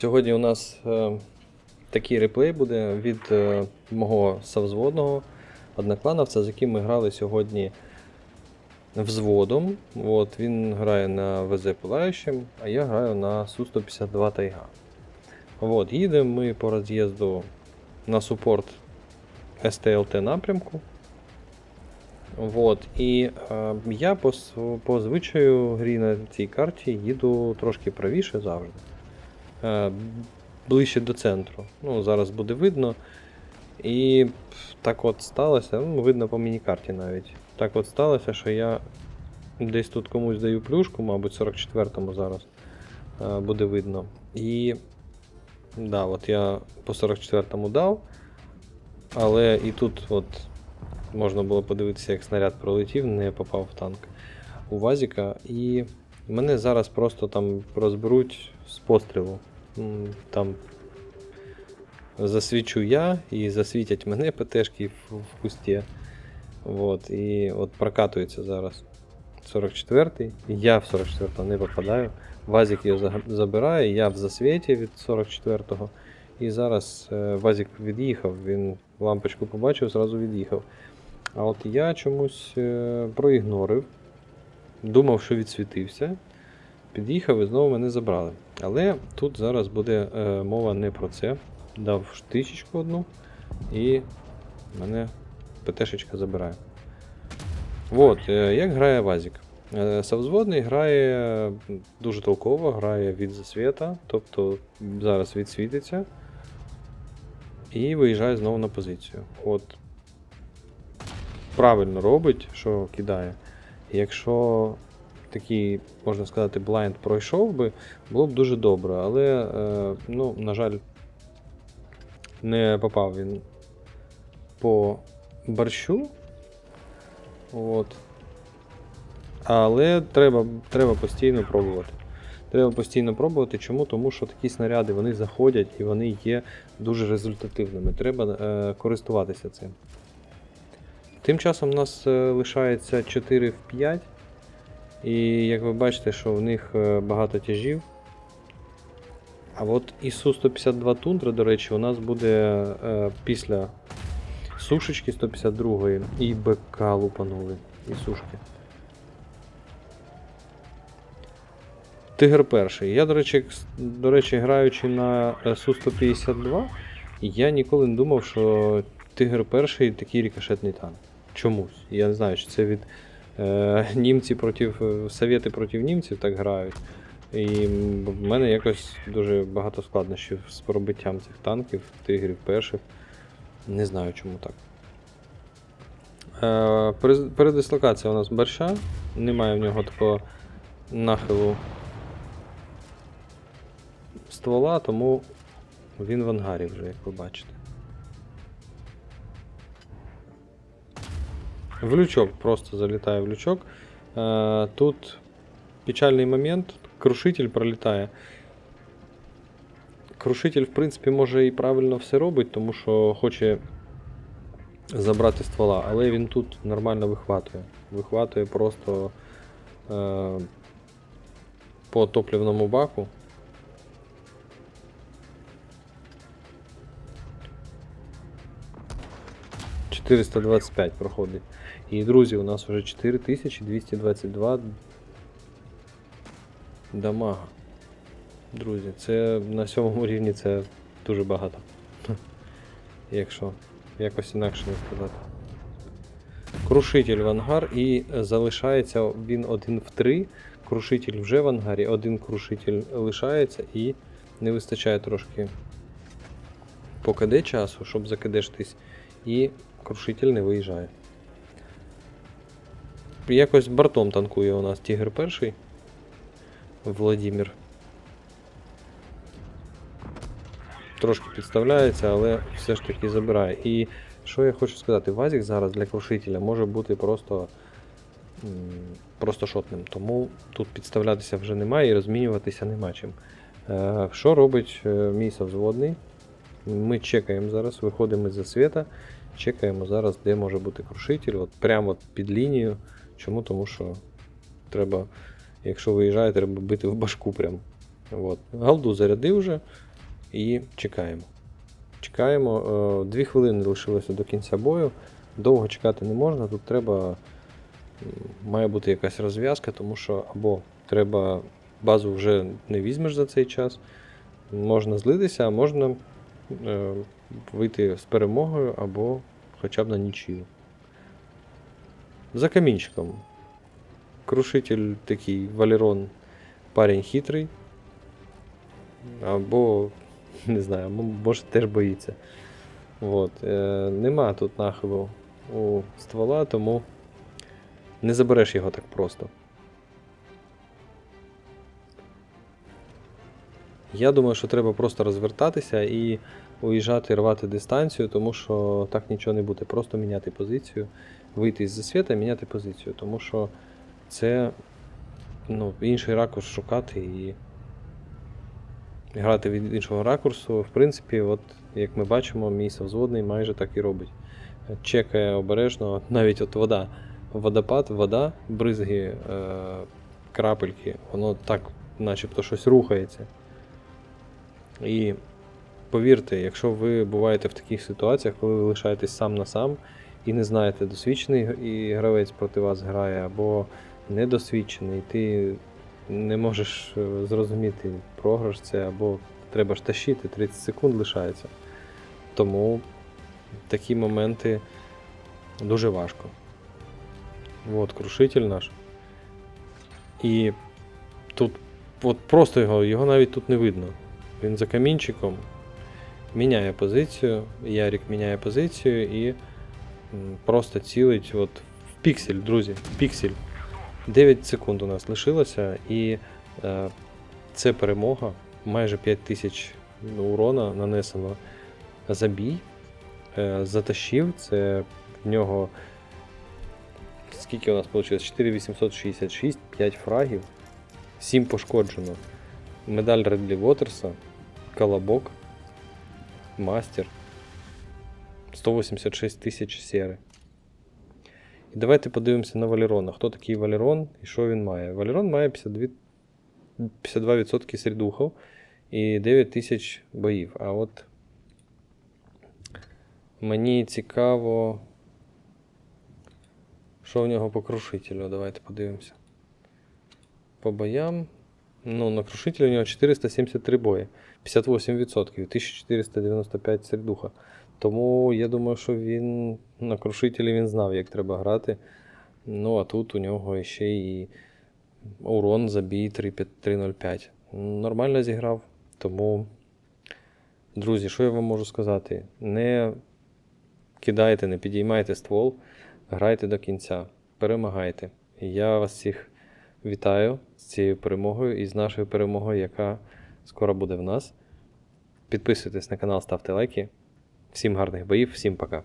Сьогодні у нас е, такий реплей буде від е, мого совзводного одноклановця, з яким ми грали сьогодні взводом. От, він грає на ВЗ Пилаючим, а я граю на Су-152 Тайга. От, їдемо ми по роз'їзду на супорт СТЛТ напрямку. Вот. І е, я по, по звичаю грі на цій карті їду трошки правіше завжди. Е, ближче до центру. Ну, зараз буде видно. І так от сталося, ну, видно по міні-карті навіть. Так от сталося, що я десь тут комусь даю плюшку, мабуть, 44-му зараз е, буде видно. І да, от я по 44-му дав. Але і тут от можна було подивитися, як снаряд пролетів, не попав в танк у Вазіка. І мене зараз просто там розберуть з пострілу. Там засвічу я і засвітять мене ПТшки в, в кусті. Вот, і от прокатується зараз 44-й. Я в 44-го не попадаю. Вазік його забирає, я в засвіті від 44-го. І зараз е, Вазік від'їхав, він лампочку побачив, зразу від'їхав. А от я чомусь е, проігнорив, думав, що відсвітився. Під'їхав і знову мене забрали. Але тут зараз буде е, мова не про це. Дав штичечку одну і мене ПТшечка забирає. От, е, як грає Вазік. Е, Совзводний грає дуже толково, грає від засвіта, тобто зараз відсвітиться і виїжджає знову на позицію. От правильно робить, що кидає. Якщо такий, можна сказати, блайнд пройшов би, було б дуже добре, але, е, ну, на жаль, не попав він по борщу. От. Але треба, треба постійно пробувати. Треба постійно пробувати. Чому? Тому що такі снаряди вони заходять і вони є дуже результативними. Треба е, користуватися цим. Тим часом у нас е, лишається 4 в 5. І як ви бачите, що в них е, багато тяжів. А от ісу 152 тундра, до речі, у нас буде е, після сушечки 152 і БК лупанули. І сушки. Тигр перший. Я, до речі, до речі, граючи на е, Су-152, я ніколи не думав, що Тигр перший такий рикошетний танк. Чомусь. Я не знаю, чи це від німці проти е, совєти проти німців так грають. І в мене якось дуже багато складнощів з пробиттям цих танків, тигрів перших. Не знаю, чому так. Е, передислокація у нас борща. Немає в нього такого нахилу ствола, тому він в ангарі вже, як ви бачите. В лючок просто залітає в лючок. Е, тут печальний момент. Крушитель пролітає. Крушитель, в принципі, може і правильно все робить, тому що хоче забрати ствола, але він тут нормально вихватує. Вихватує просто е, по топливному баку. – 425 проходить. І, друзі, у нас вже 4222 дамага. Друзі, це на сьомому рівні це дуже багато. Якщо якось інакше не сказати. Крушитель в ангар і залишається він один в три. Крушитель вже в ангарі, один крушитель лишається і не вистачає трошки по часу, щоб закидештись, і крушитель не виїжджає. Якось бортом танкує у нас Тігр перший. Владимир. Трошки підставляється, але все ж таки забирає. І що я хочу сказати, Вазік зараз для крушителя може бути просто, просто шотним. Тому тут підставлятися вже немає і розмінюватися нема чим. Е, Що робить е, мій совзводний? Ми чекаємо зараз, виходимо із засвіта, чекаємо зараз, де може бути крушитель, от прямо під лінією. Чому? Тому що треба, якщо виїжджає, треба бити в башку прям. От. Галду зарядив вже. і чекаємо. Чекаємо. е, Дві хвилини лишилося до кінця бою. Довго чекати не можна, тут треба. Має бути якась розв'язка, тому що або треба базу вже не візьмеш за цей час, можна злитися, а можна е, вийти з перемогою або хоча б на нічию. За камінчиком. Крушитель такий Валерон, парень хитрий. Або, не знаю, може теж боїться. От. Е, нема тут нахилу у ствола, тому не забереш його так просто. Я думаю, що треба просто розвертатися і уїжджати, рвати дистанцію, тому що так нічого не буде. Просто міняти позицію, вийти з засвіта міняти позицію, тому що це ну, інший ракурс шукати і грати від іншого ракурсу. В принципі, от, як ми бачимо, мій совзводний майже так і робить. Чекає обережно, навіть от вода, водопад, вода, бризги, е, крапельки, воно так начебто щось рухається. І повірте, якщо ви буваєте в таких ситуаціях, коли ви лишаєтесь сам на сам і не знаєте, досвідчений і гравець проти вас грає, або недосвідчений, ти не можеш е, зрозуміти, програш це, або треба ж тащити, 30 секунд лишається. Тому такі моменти дуже важко. От, крушитель наш. І тут от просто його, його навіть тут не видно. Він за камінчиком міняє позицію, Ярік міняє позицію і просто цілить от в піксель, друзі, в піксель. 9 секунд у нас лишилося, і е, це перемога. Майже 5000 урона нанесено за бій. Е, затащив, це в нього. Скільки у нас вийшло? 4866, 5 фрагів, 7 пошкоджено. Медаль Редлі Вотерса, Колобок, Мастер. 186 тисяч сери. І давайте подивимося на Валерона. Хто такий Валерон і що він має? Валерон має 52, 52% середухов і 9 тисяч боїв. А от мені цікаво, що в нього по крушителю. Давайте подивимося. По боям. Ну, на крушителі у нього 473 бої. 58%, 1495 сердуха. Тому я думаю, що він на крушителі він знав, як треба грати. Ну, а тут у нього ще і урон забій 3,5 3,05. Нормально зіграв. Тому, друзі, що я вам можу сказати? Не кидайте, не підіймайте ствол, грайте до кінця, перемагайте. Я вас всіх вітаю з цією перемогою і з нашою перемогою, яка скоро буде в нас. Підписуйтесь на канал, ставте лайки. Всім гарних боїв, всім пока.